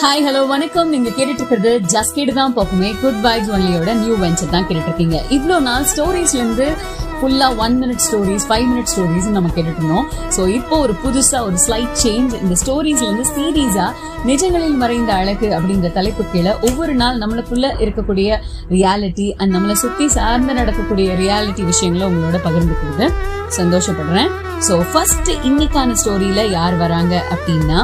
Hi hello வணக்கம். நீங்க கேட்டுட்டு இருக்கிறது ஜஸ்ட் கேட்டு தான் பார்ப்போமே குட் வைப்ஸ் ஒன்லியோட நியூ வெஞ்சர் தான் கேட்டுட்டு இருக்கீங்க இவ்வளோ நாள் ஸ்டோரிஸ்ல இருந்து ஃபுல்லா one minute stories five minute stories நம்ம கேட்டுட்டு இருந்தோம் ஸோ இப்போ ஒரு புதுசா ஒரு ஸ்லைட் சேஞ்ச் இந்த ஸ்டோரிஸ்ல இருந்து சீரீஸா நிஜங்களில் மறைந்த அழகு அப்படின்ற தலைப்பு கீழே ஒவ்வொரு நாள் நம்மளுக்குள்ள இருக்கக்கூடிய ரியாலிட்டி அண்ட் நம்மளை சுத்தி சார்ந்து நடக்கக்கூடிய ரியாலிட்டி விஷயங்களை உங்களோட பகிர்ந்துக்கிறது. சந்தோஷப்படுறேன். ஸோ ஃபர்ஸ்ட் இன்னைக்கான ஸ்டோரியில யார் வராங்க அப்படின்னா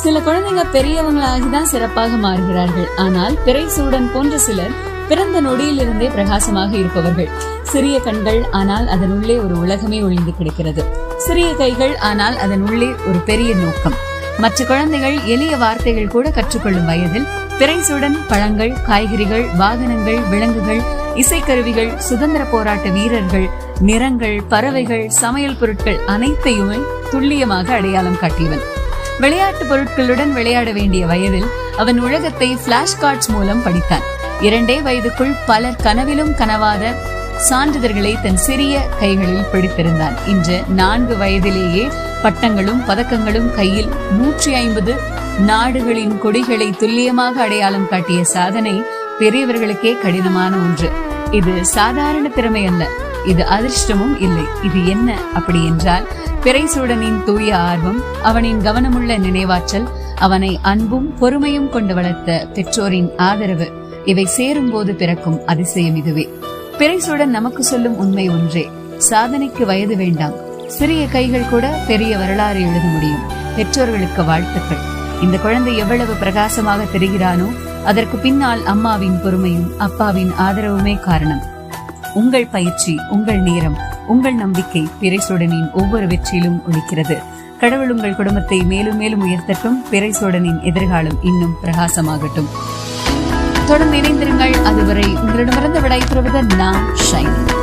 சில குழந்தைங்க பெரியவங்களாகி தான் சிறப்பாக மாறுகிறார்கள். ஆனால் பிறை சூடன் போன்ற சிலர் பிறந்த நொடியிலிருந்தே பிரகாசமாக இருப்பவர்கள். சிறிய கண்கள் ஆனால் அதன் உள்ளே ஒரு உலகமே ஒளிந்து கிடக்கிறது. சிறிய கைகள் ஆனால் அதன் உள்ளே ஒரு பெரிய நோக்கம். மற்ற குழந்தைகள் எளிய வார்த்தைகள் கூட கற்றுக்கொள்ளும் வயதில் பிறைசுடன் பழங்கள் காய்கறிகள் வாகனங்கள் விலங்குகள் இசைக்கருவிகள் சுதந்திர போராட்ட வீரர்கள் நிறங்கள் பறவைகள் சமையல் பொருட்கள் அனைத்தையுமே துல்லியமாக அடையாளம் காட்டியவன். விளையாட்டு பொருட்களுடன் விளையாட வேண்டிய வயதில் அவன் உலகத்தை பிளாஷ் கார்ட்ஸ் மூலம் படித்தான். இரண்டே வயதுக்குள் பலர் கனவிலும் கனவாத சான்றிதழ்களை தன் சிறிய கைகளில் பிடித்திருந்தான். இன்று நான்கு வயதிலேயே பட்டங்களும் பதக்கங்களும் கையில் நூற்றி ஐம்பது நாடுகளின் கொடிகளை துல்லியமாக அடையாளம் காட்டிய சாதனை பெரியவர்களுக்கே கடினமான ஒன்று. இது சாதாரண திறமை அல்ல. இது அதிர்ஷ்டமும் இல்லை. இது என்ன? அப்படி என்றால் பிறைசூடனின் தூய ஆர்வம் அவனின் கவனமுள்ள நினைவாற்றல் அவனை அன்பும் பொறுமையும் கொண்டு வளர்த்த பெற்றோரின் ஆதரவு இவை சேரும் போது பிறக்கும் அதிசயம் இதுவே. பிறைசூடன் நமக்கு சொல்லும் உண்மை ஒன்றே சாதனைக்கு வயது வேண்டாம். சிறிய கைகள் கூட பெரிய வரலாறு எழுத முடியும். பெற்றோர்களுக்கு வாழ்த்துக்கள். இந்த குழந்தை எவ்வளவு பிரகாசமாக தெரிகிறானோ அதற்கு பின்னால் அம்மாவின் பொறுமையும் அப்பாவின் ஆதரவுமே காரணம். உங்கள் பயிற்சி உங்கள் நேரம் உங்கள் நம்பிக்கை பிறைசோடனின் ஒவ்வொரு வெற்றியிலும் ஒழிக்கிறது கடவுள் உங்கள் குடும்பத்தை மேலும் மேலும் உயர்த்தட்டும் பிறைசோடனின் எதிர்காலம் இன்னும் பிரகாசமாகட்டும். தொடர்ந்து இணைந்திருங்கள். அதுவரை உங்களிடமிருந்து விடைபெறுவது நான் ஷைனி.